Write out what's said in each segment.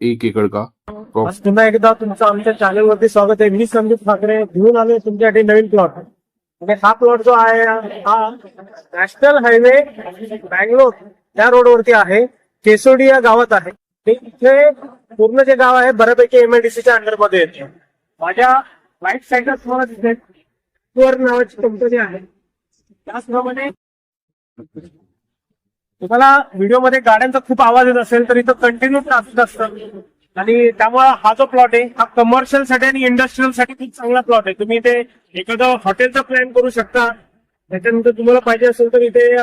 एक एकड़ का पुन्हा एकदा तुमचं आमच्या चॅनल वरती स्वागत आहे. मी संदीप ठाकरे. घेऊन आलोय तुमच्यासाठी नवीन प्लॉट हा प्लॉट जो आहे हा नॅशनल हायवे बँगलोर त्या रोडवरती आहे. केसोडी या गावात आहे. ते इथे पूर्ण जे गाव आहे बऱ्यापैकी एमआयडीसीच्या अंडरमध्ये येते माझ्या राईट साईडला तुम्हाला दिसेल. नावाची कंपनी आहे. त्याचप्रमाणे तुम्हाला व्हिडिओमध्ये गाड्यांचा खूप आवाज येत असेल तर इथं कंटिन्यू ट्राफिक असतं. आणि त्यामुळे हा जो प्लॉट आहे हा कमर्शियलसाठी आणि इंडस्ट्रियलसाठी खूप चांगला प्लॉट आहे. तुम्ही इथे एखादं हॉटेलचा प्लॅन करू शकता. त्याच्यानंतर तुम्हाला पाहिजे असेल तर इथे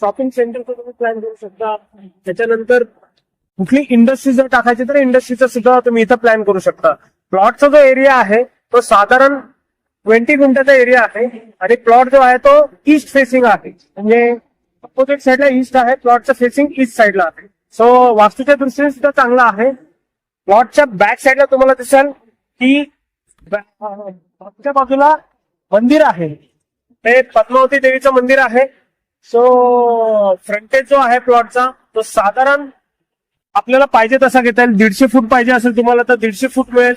शॉपिंग सेंटरचा तुम्ही प्लॅन करू शकता. त्याच्यानंतर कुठली इंडस्ट्री जर टाकायची तर इंडस्ट्रीचा सुद्धा तुम्ही इथं प्लॅन करू शकता. प्लॉटचा जो एरिया आहे तो साधारण ट्वेंटी गुंठ्याचा एरिया आहे. आणि प्लॉट जो आहे तो ईस्ट फेसिंग आहे. म्हणजे अपोजिट साईडला ईस्ट आहे. प्लॉटचं फेसिंग ईस्ट साईडला आहे. सो वास्तूच्या दृष्टीने सुद्धा चांगला आहे. प्लॉटच्या बॅक साईडला तुम्हाला दिसेल की बॅ- मागच्या बाजूला मंदिर आहे. ते पद्मावती देवीचं मंदिर आहे. सो फ्रंटेज जो आहे प्लॉटचा तो साधारण आपल्याला पाहिजे तसा घेता येईल. दीडशे फूट पाहिजे असेल तुम्हाला तर दीडशे फूट मिळेल.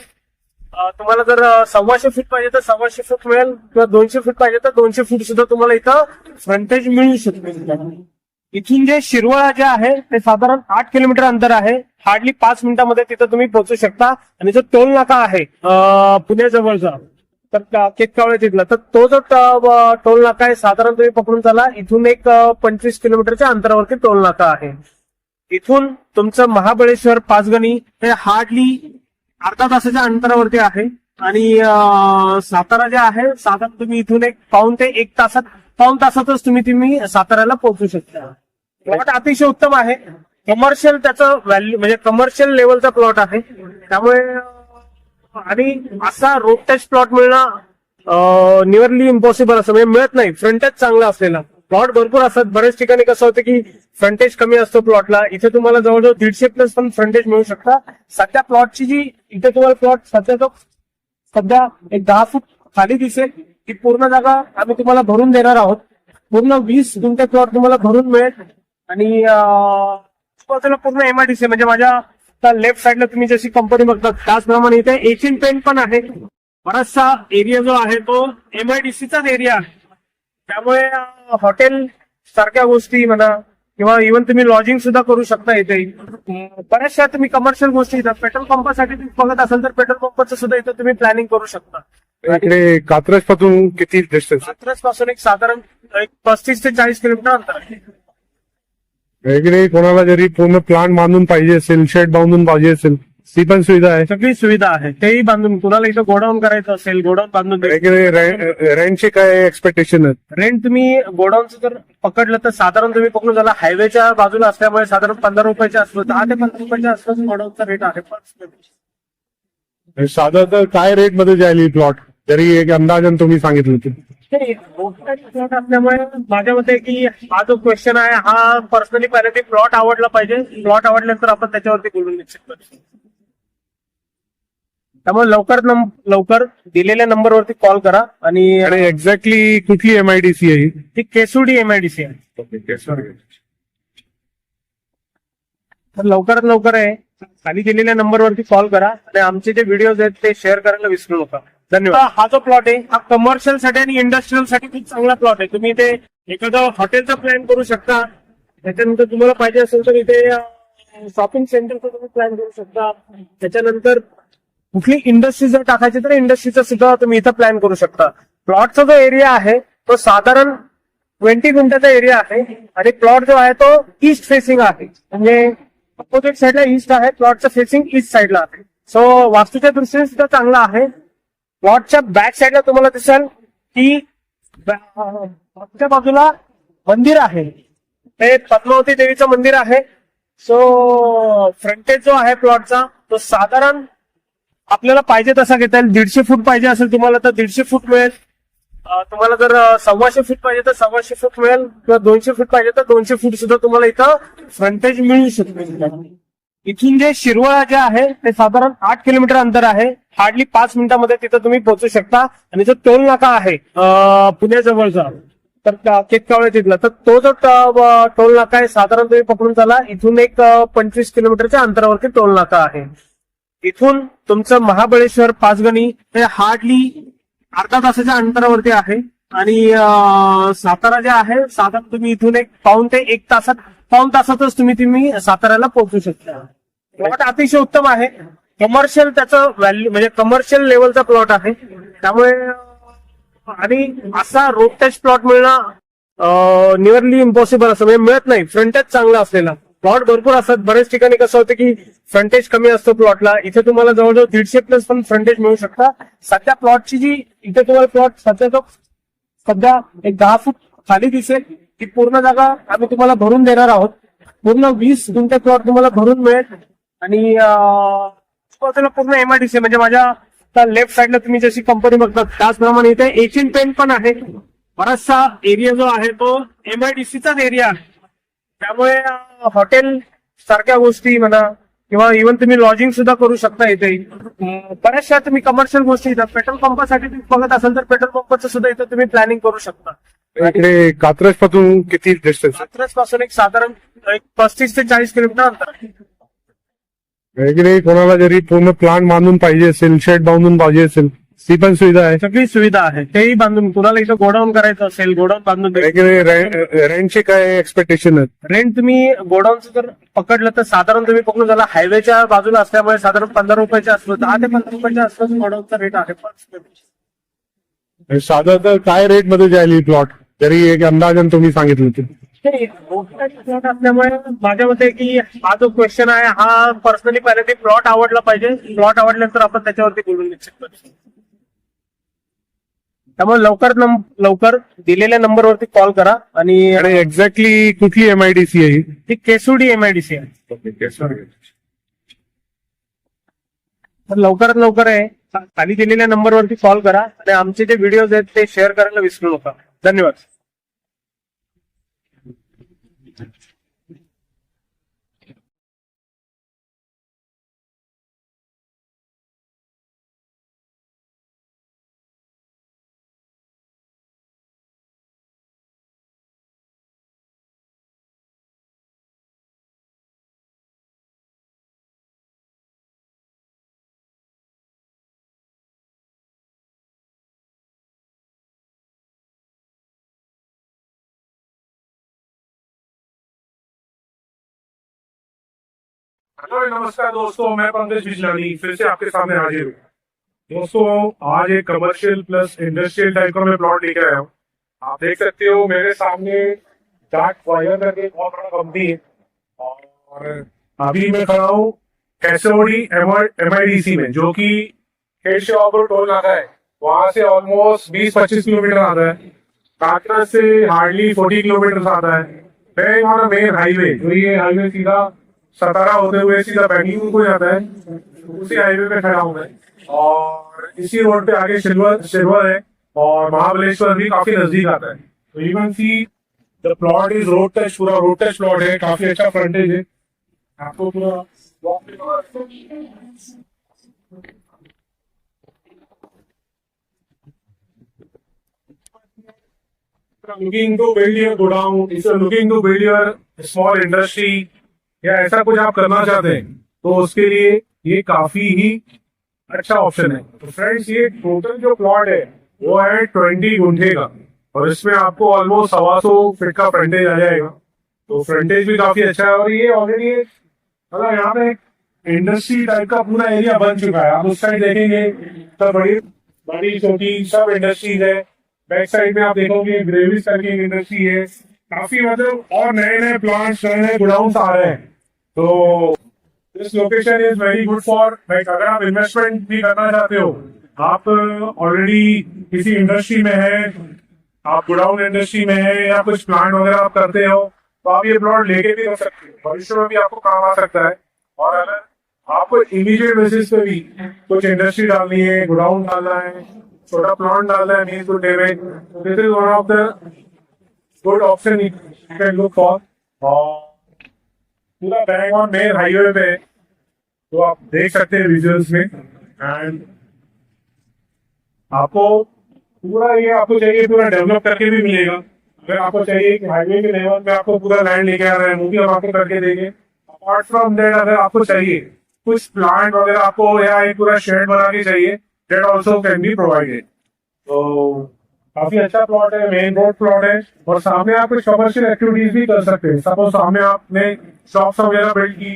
तुम्हाला जर सव्वाशे फूट पाहिजे तर सव्वाशे फूट मिळेल किंवा दोनशे फूट पाहिजे तर दोनशे फूट सुद्धा तुम्हाला इथं फ्रंटेज मिळू शकते. इथून जे शिरवळा जे आहे ते साधारण आठ किलोमीटर अंतर आहे. हार्डली पाच मिनिटांमध्ये तिथं तुम्ही पोहोचू शकता. आणि जो टोल नाका आहे पुण्याजवळचा तर केतकावळे तिथला तर तो जो टोल नाका आहे साधारण तुम्ही पकडून चाला इथून एक पंचवीस किलोमीटरच्या अंतरावरती टोल नाका आहे. इथून तुमचं महाबळेश्वर पाचगणी हे हार्डली अर्धा तासाच्या अंतरावरती आहे. आणि सातारा जे आहे साधारण तुम्ही इथून एक पाऊन ते एक तासात पाऊन तासातच तुम्ही तुम्ही साताऱ्याला पोहोचू शकता. प्लॉट अतिशय उत्तम आहे. कमर्शियल त्याचं व्हॅल्यू म्हणजे कमर्शियल लेवलचा प्लॉट आहे. त्यामुळे आणि असा रोड टच प्लॉट मिळणं निअरली इम्पॉसिबल असं म्हणजे मिळत नाही. फ्रंटेज चांगला असलेला. प्लॉट भरपूर असतात. बऱ्याच ठिकाणी कसं होतं की फ्रंटेज कमी असतो प्लॉटला. इथे तुम्हाला जवळजवळ दीडशे प्लस पण फ्रंटेज मिळू शकता. सध्या प्लॉटची जी इथे तुम्हाला प्लॉट सध्या तो सध्या एक दहा फूट खाली दिसेल. ती पूर्ण जागा आम्ही तुम्हाला भरून देणार आहोत. पूर्ण वीस गुंठे प्लॉट तुम्हाला भरून मिळेल. आणि बाजूला पूर्ण एमआयडीसी म्हणजे माझ्या लेफ्ट साईडला तुम्ही जशी कंपनी बघतात त्याचप्रमाणे इथे एशियन पेंट पण आहे. बराचसा एरिया जो आहे तो एमआयडीसीचाच एरिया आहे. त्यामुळे हॉटेल सारख्या गोष्टी म्हणा किंवा इव्हन तुम्ही लॉजिंग सुद्धा करू शकता इथे. बऱ्याचशा तुम्ही कमर्शियल गोष्टी इथं पेट्रोल पंपासाठी तुम्ही बघत असाल तर पेट्रोल पंपाचं सुद्धा इथं तुम्ही प्लॅनिंग करू शकता. इकडे कात्रजपासून किती डिस्टन्स कात्रजपासून एक साधारण एक पस्तीस ते चाळीस किलोमीटर अंतर आहे. इकडे कोणाला जरी पूर्ण प्लांट बांधून पाहिजे असेल शेड बांधून पाहिजे असेल ती पण सुविधा आहे. सगळी सुविधा आहे. तेही बांधून कुणाला इथं गोडाऊन करायचं असेल गोडाऊन बांधून रेंटचे काय एक्सपेक्टेशन आहेत? रेंट तुम्ही गोडाऊनचं जर पकडलं तर साधारण तुम्ही पकडून झाला हायवेच्या बाजूला असल्यामुळे साधारण पंधरा रुपयाच्या आसपास दहा ते पंधरा रुपयाच्या आसपास गोडाऊनचा रेट आहे. साधारण तर काय रेटमध्ये जाईल प्लॉट जरी एक अंदाजन तुम्ही सांगितलं असल्यामुळे माझ्या मते की हा जो क्वेश्चन आहे हा पर्सनली पहिले प्लॉट आवडला पाहिजे. प्लॉट आवडल्यानंतर आपण त्याच्यावरती बोलून निश्चित करू त्यामुळे लवकर नम- लवकर दिलेल्या नंबरवरती कॉल करा आणि आणि एक्झॅक्टली कुठली एमआयडीसी आहे ही? ती केसुडी एमआयडीसी आहे. तर लवकरात लवकर आहे खाली दिलेल्या नंबरवरती कॉल करा आणि आमचे जे व्हिडिओज आहेत ते शेअर करायला विसरू नका. धन्यवाद. हा जो प्लॉट आहे हा कमर्शियलसाठी आणि इंडस्ट्रीयलसाठी खूप चांगला प्लॉट आहे. तुम्ही इथे एखादं हॉटेलचा प्लॅन करू शकता. त्याच्यानंतर तुम्हाला पाहिजे असेल तर इथे शॉपिंग सेंटरचा तुम्ही प्लॅन करू शकता. त्याच्यानंतर कुठली इंडस्ट्री जर टाकायची तर इंडस्ट्रीचा सुद्धा तुम्ही इथं प्लॅन करू शकता. प्लॉटचा जो एरिया आहे तो साधारण ट्वेंटी मिनिटाचा एरिया आहे आणि प्लॉट जो आहे तो ईस्ट फेसिंग आहे. म्हणजे अपोजिट साईडला ईस्ट आहे प्लॉटचं फेसिंग ईस्ट साईडला आहे. सो वास्तूच्या दृष्टीने सुद्धा चांगला आहे. प्लॉटच्या बॅक साईडला तुम्हाला दिसेल की मागच्या बाजूला मंदिर आहे. ते पद्मावती देवीचं मंदिर आहे. सो फ्रंटेज जो आहे प्लॉटचा तो साधारण आपल्याला पाहिजे तसा घेता येईल. दीडशे फूट पाहिजे असेल तुम्हाला तर दीडशे फूट मिळेल. तुम्हाला जर सव्वाशे फूट पाहिजे तर सव्वाशे फूट मिळेल किंवा दोनशे फूट पाहिजे तर दोनशे फूट सुद्धा तुम्हाला इथं फ्रंटेज मिळू शकते. इथून जे शिरवळा जे आहे ते साधारण आठ किलोमीटर अंतर आहे. हार्डली पाच मिनिटांमध्ये तिथं तुम्ही पोहोचू शकता. आणि जो टोल नाका आहे पुण्याजवळचा तर केतकावळे तिथला तर तो जो टोल नाका आहे साधारण तुम्ही पकडून चला. इथून एक पंचवीस किलोमीटरच्या अंतरावरती टोल नाका आहे. इथून तुमचं महाबळेश्वर पाचगणी हे हार्डली अर्धा तासाच्या अंतरावरती आहे. आणि सातारा जे आहे साधारण तुम्ही इथून एक पाऊन ते एक तासात पाऊन तासातच तुम्ही तुम्ही साताऱ्याला पोहोचू शकता. प्लॉट अतिशय उत्तम आहे. कमर्शियल त्याचं व्हॅल्यू म्हणजे कमर्शियल लेवलचा प्लॉट आहे. त्यामुळे आणि असा रोड टच प्लॉट मिळणं निअरली इम्पॉसिबल असं म्हणजे मिळत नाही. फ्रंटेज चांगला असलेला. प्लॉट भरपूर असतात. बऱ्याच ठिकाणी कसं होतं की फ्रंटेज कमी असतो प्लॉटला. इथे तुम्हाला जवळजवळ दीडशे प्लस पण फ्रंटेज मिळू शकता. सध्या प्लॉटची जी इथे तुम्हाला प्लॉट सध्या तो सध्या एक दहा फूट खाली दिसेल. ती पूर्ण जागा आम्ही तुम्हाला भरून देणार आहोत. पूर्ण वीस गुंठे प्लॉट तुम्हाला भरून मिळेल. आणि पूर्ण एमआयडीसी म्हणजे माझ्या लेफ्ट साईडला तुम्ही जशी कंपनी बघतात त्याचप्रमाणे इथे एशियन पेंट पण आहे. बराचसा एरिया जो आहे तो एमआयडीसीचाच एरिया आहे. त्यामुळे हॉटेल सारख्या गोष्टी म्हणा किंवा इव्हन तुम्ही लॉजिंग सुद्धा करू शकता इथे. बऱ्याचशा तुम्ही कमर्शियल गोष्टी इथं पेट्रोल पंपासाठी तुम्ही बघत असाल तर पेट्रोल पंपाचं सुद्धा इथं तुम्ही प्लॅनिंग करू शकता. इकडे कात्रजपासून किती डिस्टन्स कात्रजपासून एक साधारण एक पस्तीस ते चाळीस किलोमीटर अंतर. आहे. इकडे कोणाला जरी पूर्ण प्लांट बांधून पाहिजे असेल शेड बांधून पाहिजे असेल ती पण सुविधा आहे. सगळी सुविधा आहे. तेही बांधून कुणाला इथं गोडाऊन करायचं असेल गोडाऊन बांधून रेंटचे काय एक्सपेक्टेशन आहेत? रेंट तुम्ही गोडाऊनचं जर पकडलं तर साधारण तुम्ही पकडून झाला हायवेच्या बाजूला असल्यामुळे साधारण पंधरा रुपयाच्या आसपास दहा ते पंधरा रुपयाच्या आसपास गोडाऊनचा रेट आहे. पर square feet. साधा तर काय रेटमध्ये जाईल प्लॉट जरी एक अंदाजन तुम्ही सांगितलं ते plot असल्यामुळे माझ्या मते की हा जो क्वेश्चन आहे हा पर्सनली पहिले ते प्लॉट आवडला पाहिजे. प्लॉट आवडल्यानंतर आपण त्याच्यावरती बोलून निश्चित करू त्यामुळे लवकर लवकर दिलेल्या नंबरवरती कॉल करा आणि आणि एक्झॅक्टली कुठली एमआयडीसी आहे ही? ती केसुडी एमआयडीसी आहे. तर लवकरात लवकर आहे. खा- खाली दिलेल्या नंबरवरती कॉल करा आणि आमचे जे व्हिडिओज आहेत ते शेअर करायला विसरू नका. धन्यवाद. हेलो नमस्कार दोस्तों, मैं पंकज बिजलानी फिर से आपके सामने हाजिर हूँ। दोस्तों, आज एक कमर्शियल प्लस इंडस्ट्रियल टाइप का मैं प्लॉट लेकर आया हूँ। आप देख सकते हो, मेरे सामने डार्क फाइबर करके एक बहुत बड़ा कंपनी है। और अभी मैं खड़ा हूँ कैसोडी सी में, जो कि और टोल नाका है। वहाँ से ऑलमोस्ट 20-25 किलोमीटर आता है। काटरा से हार्डली 40 किलोमीटर आता है। मेन हाईवे जो ये हाईवे सीधा सतारा होते हुए सीधा बेंगलुरु को जाता है। उसी हाईवे पे खड़ा हूँ मैं। और इसी रोड पे आगे सिल्वर सिल्वर है। और महाबलेश्वर भी काफ़ी नज़दीक आता है। तो can see the plot is road touch पूरा रोड टच प्लॉट है। काफ़ी अच्छा फ्रंटेज है। आपको पूरा looking to build your godown, you're looking to build your small industry या ऐसा कुछ आप करना चाहते हैं तो उसके लिए ये काफ़ी ही अच्छा ऑप्शन है। तो फ्रेंड्स ये टोटल जो प्लॉट है, वो है ट्वेंटी गुंठे का। और इसमें आपको ऑलमोस्ट सवा सौ फीट का फ्रंटेज आ जाएगा। तो फ्रंटेज भी काफ़ी अच्छा है और ये ऑलरेडी मतलब यहाँ पे इंडस्ट्री टाइप का पूरा एरिया बन चुका है। आप उस साइड देखेंगे तो बड़ी बड़ी, छोटी, सब इंडस्ट्रीज़ है। बैक साइड में आप देखोगे ग्रेविस करके इंडस्ट्री है। काफ़ी मतलब और नए नए प्लांट्स नए नए गोडाउन आ रहे हैं। तो this location is very good for like अगर आप इन्वेस्टमेंट भी करना चाहते हो, आप ऑलरेडी किसी इंडस्ट्री में है, आप गोडाउन इंडस्ट्री में है या कुछ प्लांट वगैरह आप करते हो तो आप ये प्लॉट लेके भी कर सकते हो। भविष्य में भी आपको काम आ सकता है। और अगर आपको इमीडिएट बेसिस पे भी कुछ इंडस्ट्री डालनी है, गोडाउन डालना है, छोटा प्लांट डालना है मीन गुड में this is one of the good option look for पूरा बैंक मेन हाईवे पे तो आप देख सकते हैं विजुअल्स में एंड आपको पूरा ये आपको चाहिए पूरा डेवलप करके भी मिलेगा। अगर आपको चाहिए कि हाईवे के लेवल पे आपको पूरा लैंड लेके आ रहे हैं, वो भी हम आपको करके देंगे। अपार्ट फ्रॉम दैट अगर आपको चाहिए कुछ प्लांट वगैरह आपको या एक पूरा शेड बना के चाहिए that also can be provided तो काफ़ी अच्छा प्लॉट है मेन रोड प्लॉट है। और सामने आप कुछ कमर्शियल एक्टिविटीज़ भी कर सकते हैं। सपोज़ सामने आपने शॉप्स वगैरह बिल्ड की,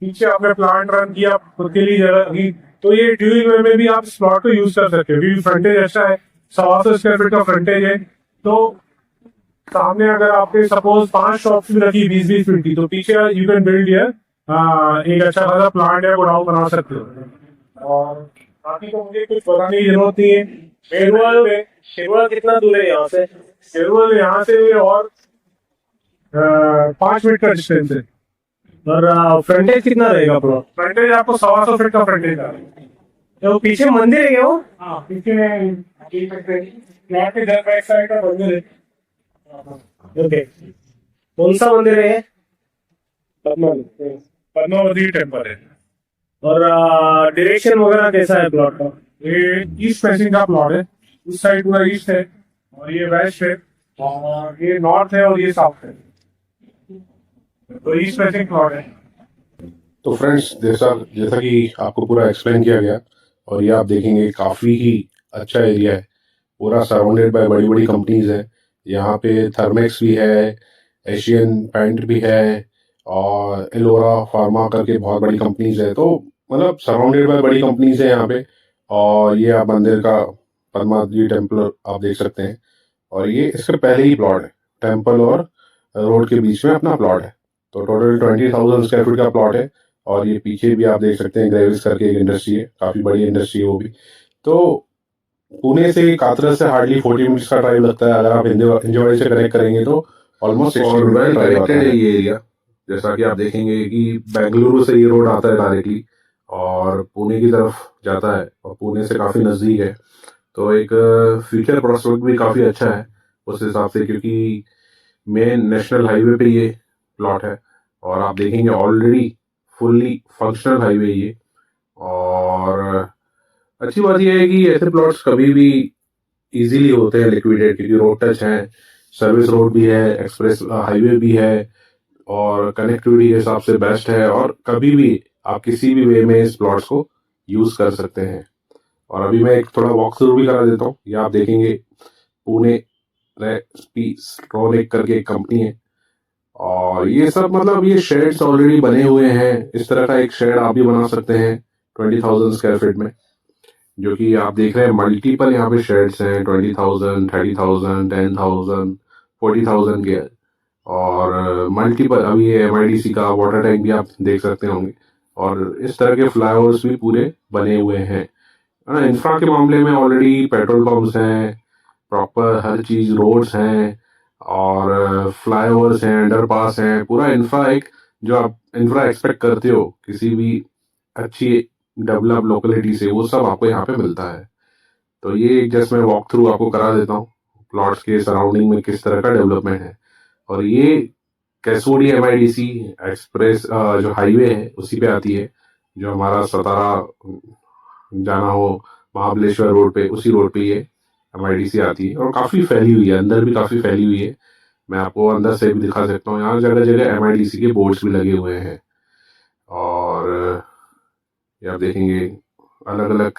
पीछे आपने प्लांट रन किया, खुद के लिए जगह की तो ये ड्यूरिंग वे में भी आप इस प्लॉट को यूज़ कर सकते हो। फ्रंटेज अच्छा है, सवा सौ स्क्वायर फीट का फ्रंटेज है। तो सामने अगर आपने सपोज़ पाँच शॉप्स भी रखी, बीस बीस फीट की तो पीछे यू कैन बिल्ड हियर एक अच्छा खासा प्लांट या गोडाउन बना सकते हो। और बाकी तो मुझे कुछ बताने की ज़रूरत नहीं है रोड पे शिरवळ कितना दूर है यहाँ से? केवल यहाँ से और पाँच मिनट का डिस्टेंस है। और फ्रंटेज कितना रहेगा प्लॉट फ्रंटेज आपको सवा सौ फीट का फ्रंटेज आ तो पीछे मंदिर है क्या वो? हाँ पीछे प्लॉट के इधर बैक साइड का मंदिर है। ओके कौन सा मंदिर है पद्मावती। टेंपल है। और डायरेक्शन वगैरह कैसा है प्लॉट का? ये ईस्ट फेसिंग का प्लॉट है। उस साइड पूरा ईस्ट है और ये वेस्ट है और ये नॉर्थ है और ये साउथ है। तो ईस्ट फेसिंग प्लॉट है। तो फ्रेंड्स जैसा जैसा कि आपको पूरा एक्सप्लेन किया गया और ये आप देखेंगे काफ़ी ही अच्छा एरिया है। पूरा सराउंडेड बाय बड़ी बड़ी कंपनीज़ है। यहाँ पे थर्मेक्स भी है एशियन पेंट भी है और एलोरा फार्मा करके बहुत बड़ी कंपनीज़ है तो मतलब सराउंडेड बाय बड़ी कंपनीज़ है यहाँ पे। और ये आप मंदिर का पद्मा जी टेंपल आप देख सकते हैं। और ये इसके पहले ही प्लॉट है। टेंपल और रोड के बीच में अपना प्लॉट है। तो total twenty thousand square feet का प्लॉट है। और ये पीछे भी आप देख सकते हैं ग्रेविस करके एक इंडस्ट्री है। काफ़ी बड़ी इंडस्ट्री है वो भी। तो पुणे से कातरस से हार्डली फोर्टी मिनट्स का ड्राइव लगता है। अगर आप इंजवाड़ी से कनेक्ट करेंगे तो ऑलमोस्ट वेल कनेक्टेड है। ये एरिया जैसा कि आप देखेंगे कि बेंगलुरु से ये रोड आता है डायरेक्टली और पुणे की तरफ़ जाता है और पुणे से काफ़ी नज़दीक है। तो एक फ्यूचर प्रोस्पेक्ट भी काफ़ी अच्छा है उस हिसाब से क्योंकि मेन नेशनल हाईवे पे ये प्लॉट है और आप देखेंगे ऑलरेडी फुल्ली फंक्शनल हाईवे ये और अच्छी बात यह है कि ऐसे प्लॉट्स कभी भी इजीली होते हैं लिक्विडेट क्योंकि रोड टच है सर्विस रोड भी है एक्सप्रेस हाईवे भी है और कनेक्टिविटी के हिसाब से बेस्ट है और कभी भी आप किसी भी वे में इस प्लॉट्स को यूज़ कर सकते हैं। और अभी मैं एक थोड़ा वॉक थ्रू भी करा देता हूँ। ये आप देखेंगे, पुणे स्ट्रॉनिक करके एक कंपनी है। और ये सब मतलब ये शेड्स ऑलरेडी बने हुए हैं। इस तरह का एक शेड आप भी बना सकते हैं ट्वेंटी थाउज़ेंड स्क्वायर फीट में। जो कि आप देख रहे हैं मल्टीपल यहाँ पे शेड्स हैं twenty thousand thirty thousand ten thousand forty thousand के और मल्टीपल अभी ये एम का वाटर टैंक भी आप देख सकते होंगे। और इस तरह के फ्लाईओवर्स भी पूरे बने हुए हैं। ना इंफ्रा के मामले में ऑलरेडी पेट्रोल पंप्स हैं प्रॉपर हर चीज़ रोड्स हैं, और फ्लाईओवर्स हैं अंडरपास हैं, पूरा इंफ्रा एक जो आप इंफ्रा एक्सपेक्ट करते हो, किसी भी अच्छी डेवलप लोकेलिटी से, वो सब आपको यहाँ पे मिलता है। तो ये जस्ट मैं वॉक थ्रू आपको करा देता हूँ प्लॉट्स के सराउंडिंग में किस तरह का डेवलपमेंट है। और ये कैसोडी एम एक्सप्रेस जो हाईवे है, उसी पे आती है, जो हमारा सतारा जाना हो महाबलेश्वर रोड पे, उसी रोड पे ये एमआईडीसी आती है। और काफ़ी फैली हुई है, अंदर भी काफ़ी फैली हुई है। मैं आपको अंदर से भी दिखा सकता हूँ, यहाँ जगह जगह एम के बोर्ड्स भी लगे हुए हैं। और, ये आप देखेंगे अलग अलग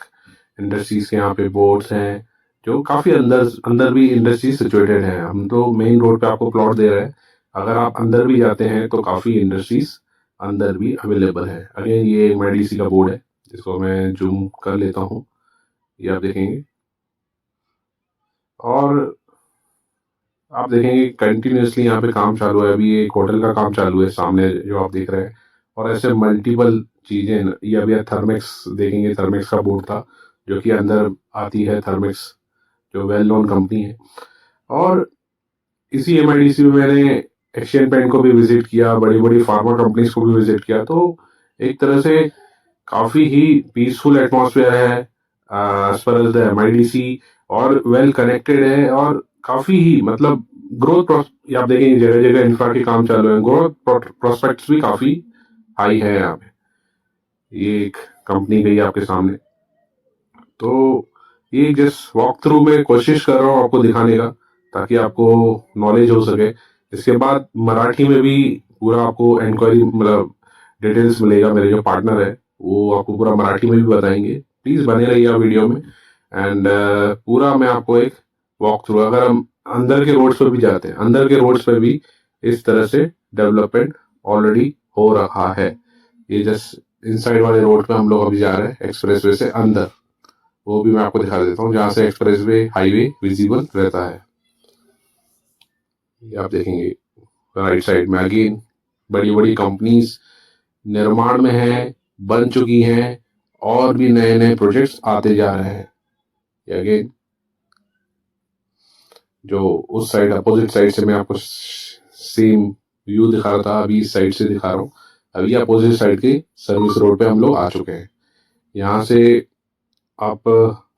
इंडस्ट्रीज़ के यहाँ पे बोर्ड्स हैं। जो काफ़ी अंदर अंदर भी इंडस्ट्री सिचुएटेड है। हम तो मेन रोड पे आपको प्लॉट दे रहे हैं। अगर आप अंदर भी जाते हैं तो काफ़ी इंडस्ट्रीज़ अंदर भी अवेलेबल है। अगेन ये मेडिसी का बोर्ड है जिसको मैं जूम कर लेता हूँ। ये आप देखेंगे। और आप देखेंगे कंटिन्यूसली यहाँ पे काम चालू है। अभी एक होटल का काम चालू है सामने जो आप देख रहे हैं। और ऐसे मल्टीपल चीज़ें ये अभी थर्मेक्स देखेंगे। थर्मेक्स का बोर्ड था जो कि अंदर आती है थर्मेक्स जो वेल नोन कंपनी है। और इसी एमआईडीसी में मैंने एशियन पेंट को भी विज़िट किया बड़ी बड़ी फार्मा कंपनीज़ को भी विज़िट किया। तो एक तरह से काफ़ी ही पीसफुल एटमॉस्फेयर है as per as the M और वेल कनेक्टेड है और काफ़ी ही मतलब ग्रोथ आप देखेंगे, जगह जगह इंफ्रा के काम चालू है। ग्रोथ प्रोस्पेक्ट्स भी काफ़ी हाई है यहाँ पे। ये एक कंपनी गई आपके सामने। तो ये जस्ट वॉक थ्रू में कोशिश कर रहा हूँ आपको दिखाने का ताकि आपको नॉलेज हो सके। इसके बाद मराठी में भी पूरा आपको इंक्वायरी मतलब डिटेल्स मिलेगा मेरे जो पार्टनर है वो आपको पूरा मराठी में भी बताएँगे। प्लीज़ बने रहिए वीडियो में। एंड uh, पूरा मैं आपको एक वॉक थ्रू अगर हम अंदर के रोड्स पर भी जाते हैं अंदर के रोड्स पे भी इस तरह से डेवलपमेंट ऑलरेडी हो रहा है। ये जस्ट इनसाइड वाले रोड पे हम लोग अभी जा रहे हैं एक्सप्रेस से अंदर। वो भी मैं आपको दिखा देता हूँ, जहाँ से एक्सप्रेस वे, हाईवे विजिबल रहता है। ये आप देखेंगे, राइट साइड में अगेन बड़ी बड़ी कंपनीज़ निर्माण में है, बन चुकी हैं, और भी नए नए प्रोजेक्ट्स आते जा रहे हैं। अगेन, जो उस साइड, अपोजिट साइड से मैं आपको सेम व्यू दिखा रहा था, अभी इस साइड से दिखा रहा हूँ। अभी अपोजिट साइड के सर्विस रोड पे हम लोग आ चुके हैं। यहाँ से आप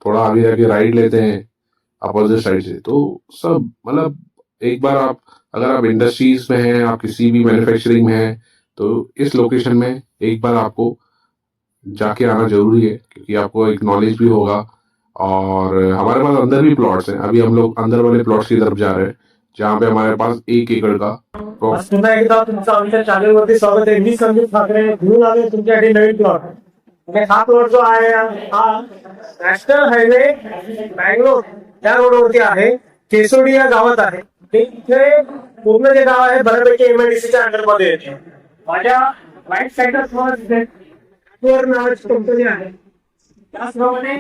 थोड़ा आगे जाके राइड लेते हैं अपोजिट साइड से। तो सब मतलब एक बार आप, अगर आप इंडस्ट्रीज़ में हैं, आप किसी भी मैन्युफैक्चरिंग में हैं तो इस लोकेशन में एक बार आपको जाके आना ज़रूरी है, क्योंकि आपको एक नॉलेज भी होगा। और हमारे पास अंदर भी प्लॉट्स हैं। अभी हम लोग अंदर वाले प्लॉट्स की तरफ़ जा रहे हैं, जहाँ पे हमारे पास एक एकड़ का एकदा तुमचं स्वागत म्हणजे हा प्लॉट जो आहे हा नॅशनल हायवे बँगलोर त्या रोडवरती आहे. केसोडी या गावात आहे. ते पूर्ण जे गाव आहे बऱ्यापैकी एमआयडीसीच्या अंडरमध्ये येते. माझ्या राईट साईडला नावाची कंपनी आहे त्याचप्रमाणे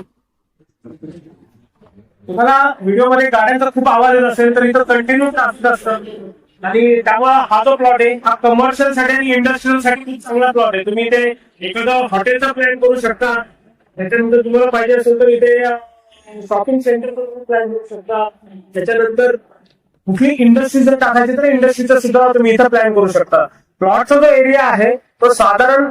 तुम्हाला व्हिडिओमध्ये गाड्यांचा खूप आवाज येत असेल तर इथं कंटिन्यू ट्राफिक असतं. आणि त्यामुळे हा जो प्लॉट आहे हा कमर्शियलसाठी आणि इंडस्ट्रियलसाठी खूप चांगला प्लॉट आहे. तुम्ही इथे एखादं हॉटेलचा प्लॅन करू शकता. त्याच्यानंतर तुम्हाला पाहिजे असेल तर इथे शॉपिंग सेंटर प्लॅन करू शकता. त्याच्यानंतर कुठली इंडस्ट्री जर टाकायची तर इंडस्ट्रीचा सुद्धा तुम्ही इथं प्लॅन करू शकता. प्लॉटचा जो एरिया आहे तो साधारण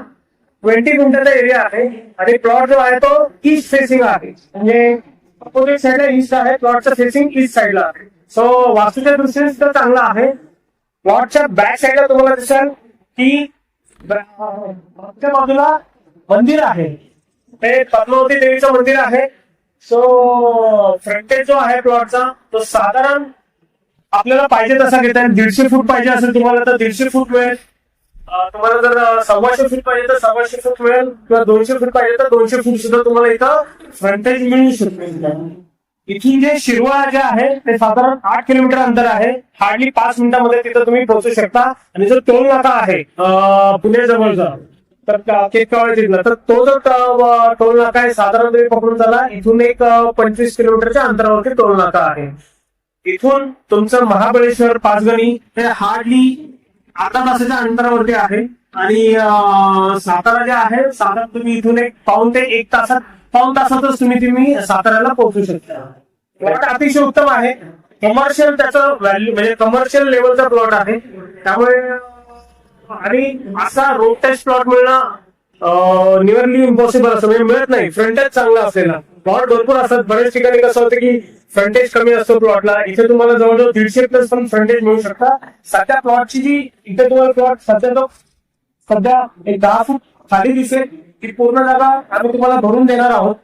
ट्वेंटी मिनिटाचा एरिया आहे. आणि प्लॉट जो आहे तो ईस्ट फेसिंग आहे. म्हणजे अपोजिट साईडला ईस्ट आहे प्लॉटचं फेसिंग ईस्ट साईडला आहे. सो वास्तूच्या दृष्टीने सुद्धा चांगला आहे. प्लॉटच्या बॅक साईडला तुम्हाला दिसेल की मागच्या बाजूला मंदिर आहे. ते पद्मावती देवीचं मंदिर आहे. सो फ्रंटेज जो आहे प्लॉटचा तो साधारण आपल्याला पाहिजे तसा घेता येईल. दीडशे फूट पाहिजे असेल तुम्हाला तर दीडशे फूट मिळेल तुम्हाला जर सव्वाशे फूट पाहिजे तर सव्वाशे फूट मिळेल किंवा दोनशे फूट पाहिजे तर दोनशे फूट सुद्धा तुम्हाला इथं फ्रंटेज मिळू शकते. इथून जे शिरवळा जे आहे ते साधारण आठ किलोमीटर अंतर आहे. हार्डली पाच मिनिटांमध्ये तिथं तुम्ही पोहोचू शकता. आणि जो टोल नाका आहे पुणे जवळ तर केतकावळे जिल्हा तर तो जो टोल नाका आहे साधारण तुम्ही पकडून चला. इथून एक पंचवीस किलोमीटरच्या अंतरावरती टोल नाका आहे. इथून तुमचं महाबळेश्वर पाचगणी हे हार्डली आता तासाच्या अंतरावरती आहे. आणि सातारा जे आहे साधारण तुम्ही इथून एक पाऊन ते एक तासात पाऊन तासातच तुम्ही तुम्ही साताऱ्याला पोहोचू शकता. प्लॉट अतिशय उत्तम आहे. कमर्शियल त्याचं व्हॅल्यू म्हणजे कमर्शियल लेवलचा प्लॉट आहे. त्यामुळे आणि असा रोड टेस्ट प्लॉट मिळणं निअरली इम्पॉसिबल असं म्हणजे मिळत नाही. फ्रंटेज चांगला असलेला. प्लॉट भरपूर असतात. बरेच ठिकाणी कसं होतं की फ्रंटेज कमी असतो प्लॉटला इथे तुम्हाला जवळजवळ दीडशे प्लस पण फ्रंटेज मिळू शकता. सध्या प्लॉटची जी इथे तुम्हाला प्लॉट सध्या तो सध्या एक दहा फूट खाली दिसेल. ती पूर्ण जागा आम्ही तुम्हाला भरून देणार आहोत.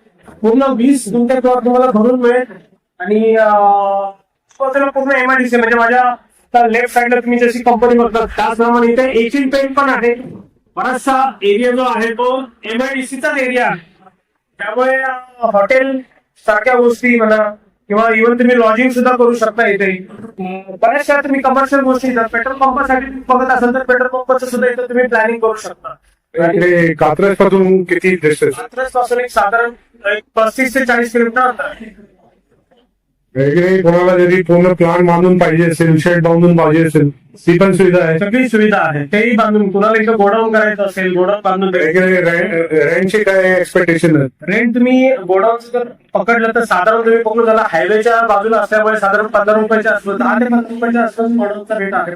पूर्ण वीस गुंठे प्लॉट तुम्हाला भरून मिळेल. आणि पूर्ण एमआयडीसी म्हणजे माझ्या लेफ्ट साईडला तुम्ही जशी कंपनी बघतात त्याचप्रमाणे इथे एशियन पेंट पण आहे. बराचसा एरिया जो आहे तो एमआयडीसीचाच एरिया आहे. त्यामुळे हॉटेल सारख्या गोष्टी म्हणा किंवा इव्हन तुम्ही लॉजिंग सुद्धा करू शकता इथे. बऱ्याचशा तुम्ही कमर्शियल गोष्टी पेट्रोल पंपासाठी तुम्ही बघत असाल तर पेट्रोल पंपचं सुद्धा इथं तुम्ही प्लॅनिंग करू शकता. इकडे कात्रजपासून किती डिस्टन्स कात्रजपासून एक साधारण एक पस्तीस ते चाळीस किलोमीटर अंतर आहे. इकडे कोणाला जरी पूर्ण प्लान बांधून पाहिजे असेल शेड बांधून पाहिजे असेल ती पण सुविधा आहे. सगळी सुविधा आहे. तेही बांधून कुणाला इथं गोडाऊन करायचं असेल गोडाऊन बांधून द्यायचं. इकडे रेंटचे काय एक्सपेक्टेशन आहे? रेंट तुम्ही गोडाऊनचं जर पकडलं तर साधारण तुम्ही पकडून झाला हायवेच्या बाजूला असल्यामुळे साधारण पंधरा रुपयाच्या आसपास दहा ते पंधरा रुपयाच्या आसपास गोडाऊनचा रेट आहे.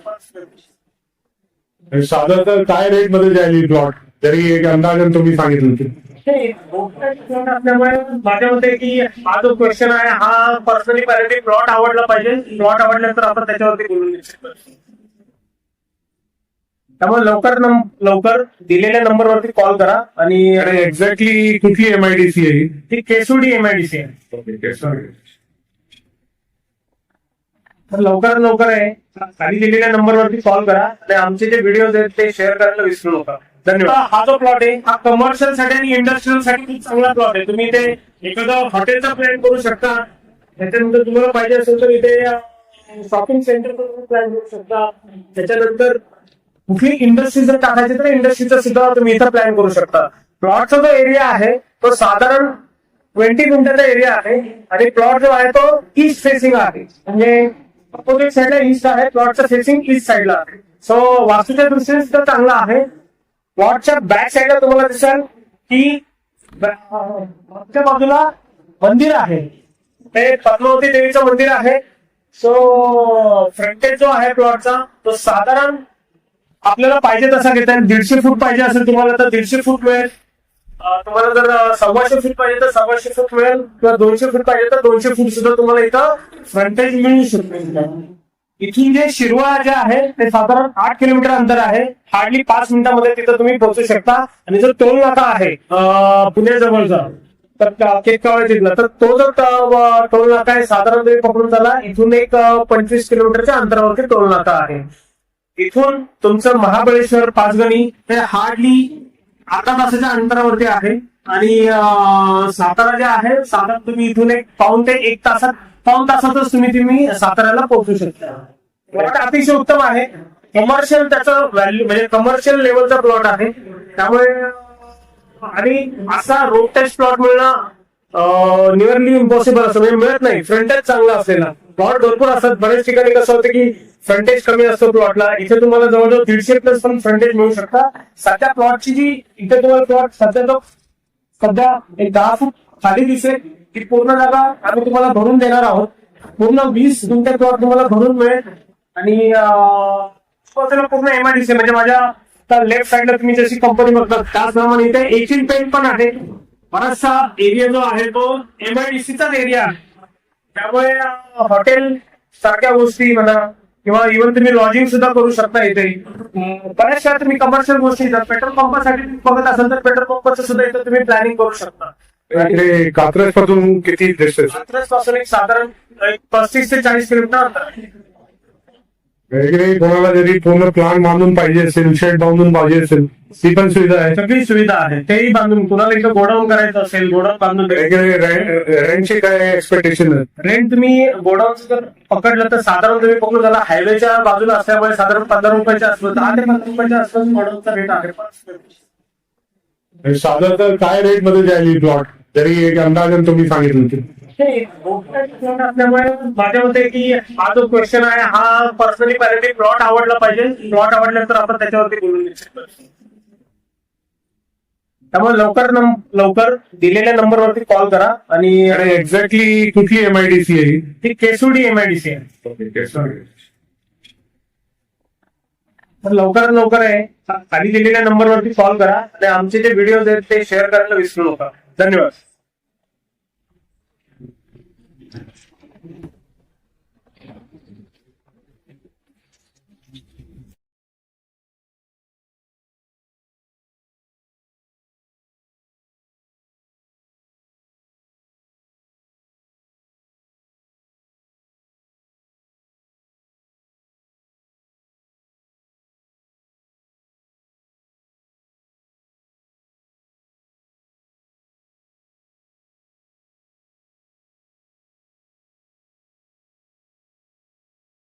तर काय रेटमध्ये जाईल प्लॉट जरी एक अंदाजन तुम्ही सांगितलं की माझ्या मते की हा जो क्वेश्चन आहे हा पर्सनली पहिले प्लॉट आवडला पाहिजे. प्लॉट आवडल्यानंतर आपण त्याच्यावरती बोलून. त्यामुळे लवकर लवकर दिलेल्या नंबरवरती कॉल करा आणि एक्झॅक्टली कुठली एमआयडीसी आहे ती केसुडी एमआयडीसी आहे. तर लवकरात लवकर आहे. खाली दिलेल्या नंबरवरती कॉल करा. आणि आमचे जे व्हिडिओ आहेत ते शेअर करायला विसरू नका. धन्यवाद हा जो प्लॉट आहे हा कमर्शियलसाठी आणि इंडस्ट्रियलसाठी खूप चांगला प्लॉट आहे. तुम्ही इथे एखादा हॉटेलचा प्लॅन करू शकता. त्याच्यानंतर तुम्हाला पाहिजे असेल तर इथे शॉपिंग सेंटर प्लॅन करू शकता. त्याच्यानंतर कुठली इंडस्ट्री जर टाकायची तर इंडस्ट्रीचा सुद्धा तुम्ही इथं प्लॅन करू शकता. प्लॉटचा जो एरिया आहे तो साधारण ट्वेंटी मिनिटाचा एरिया आहे. आणि प्लॉट जो आहे तो ईस्ट फेसिंग आहे. म्हणजे अपोजिट साईडला ईस्ट आहे प्लॉटचं फेसिंग ईस्ट साईडला आहे. सो वास्तूच्या दृष्टीने सुद्धा चांगला आहे. प्लॉटच्या बॅक साईडला तुम्हाला दिसेल की मागच्या बाजूला मंदिर आहे. ते पद्मावती देवीचं मंदिर आहे. सो फ्रंटेज जो आहे प्लॉटचा तो साधारण आपल्याला पाहिजे तसा घेता येईल. दीडशे फूट पाहिजे असेल तुम्हाला तर दीडशे फूट मिळेल तुम्हाला जर सव्वाशे फूट पाहिजे तर सव्वाशे फूट मिळेल किंवा दोनशे फूट पाहिजे तर दोनशे फूट सुद्धा तुम्हाला इथं फ्रंटेज मिळू शकते. इथून जे शिरवा जे आहे ते साधारण आठ किलोमीटर अंतर आहे. हार्डली पाच मिनिटांमध्ये तिथं तुम्ही पोहोचू शकता. आणि जर टोल नाका आहे अं, पुण्याजवळचा तर केतकावळे तिथला तर तो जो टोल नाका आहे साधारण तुम्ही पकडून झाला इथून एक पंचवीस किलोमीटरच्या अंतरावरती टोल नाका आहे. इथून तुमचं महाबळेश्वर पाचगणी हे हार्डली अर्धा तासाच्या अंतरावरती आहे. आणि सातारा जे आहे साधारण तुम्ही इथून एक पाऊन ते एक तासात पाऊन तासातच तुम्ही तुम्ही साताऱ्याला पोहोचू शकता. प्लॉट अतिशय उत्तम आहे. कमर्शियल त्याचं व्हॅल्यू म्हणजे कमर्शियल लेवलचा प्लॉट आहे. त्यामुळे आणि असा रोड टेस्ट प्लॉट मिळणं निअरली इम्पॉसिबल असं म्हणजे मिळत नाही. फ्रंटेज चांगला असलेला प्लॉट भरपूर असतात. बऱ्याच ठिकाणी कसं होतं की फ्रंटेज कमी असतो प्लॉटला इथे तुम्हाला जवळजवळ दीडशे प्लस पण फ्रंटेज मिळू शकता सध्या प्लॉटची जी इथे तुम्हाला प्लॉट सध्या तो सध्या एक दहा फूट खाली दिसेल. ती पूर्ण जागा आम्ही तुम्हाला भरून देणार आहोत. पूर्ण वीस गुंठे प्लॉट तुम्हाला भरून मिळेल. आणि पूर्ण एमआयडीसी म्हणजे माझ्या लेफ्ट साईडला तुम्ही जशी कंपनी बघतात त्याचप्रमाणे इथे एशियन पेंट पण आहे. बराचसा एरिया जो आहे तो एमआयडीसीचाच एरिया आहे. त्यामुळे हॉटेल सारख्या गोष्टी म्हणा किंवा इव्हन तुम्ही लॉजिंग सुद्धा करू शकता इथे. बऱ्याचशा तुम्ही कमर्शियल गोष्टी पेट्रोल पंपासाठी बघत असाल तर पेट्रोल पंपचं सुद्धा इथं तुम्ही प्लॅनिंग करू शकता. इकडे कात्रजपासून किती डिस्टन्स कात्रजपासून एक साधारण पस्तीस ते चाळीस किलोमीटर अंतर आहे. इकडे कोणाला जरी पूर्ण प्लान बांधून पाहिजे असेल शेड बांधून पाहिजे असेल ती पण सुविधा आहे. सगळी सुविधा आहे. तेही बांधून कुणाला इथं गोडाऊन करायचं असेल गोडाऊन बांधून द्यायचं. इकडे रेंटचे काय एक्सपेक्टेशन आहे? रेंट तुम्ही गोडाऊन जर पकडलं तर साधारण तुम्ही पकडून झाला हायवेच्या बाजूला असल्यामुळे साधारण पंधरा रुपयाच्या आसपास दहा ते पंधरा रुपयाच्या आसपास गोडाऊनचा रेट आहे. पण साधारण काय रेटमध्ये जाईल प्लॉट तरी एक अंदाजन तुम्ही सांगितलं हे असल्यामुळे माझ्या मते की हा जो क्वेश्चन आहे हा पर्सनली पहिले प्लॉट आवडला पाहिजे. प्लॉट आवडल्यानंतर आपण त्याच्यावरती बोलून घेऊ त्यामुळे लवकर लवकर दिलेल्या नंबरवरती कॉल करा आणि एक्झॅक्टली कुठली एमआयडीसी आहे? ती केसुडी एमआयडीसी आहे. तर लवकरात लवकर आहे. खाली दिलेल्या नंबरवरती कॉल करा. आणि आमचे जे व्हिडिओ आहेत ते शेअर करायला विसरू नका. धन्यवाद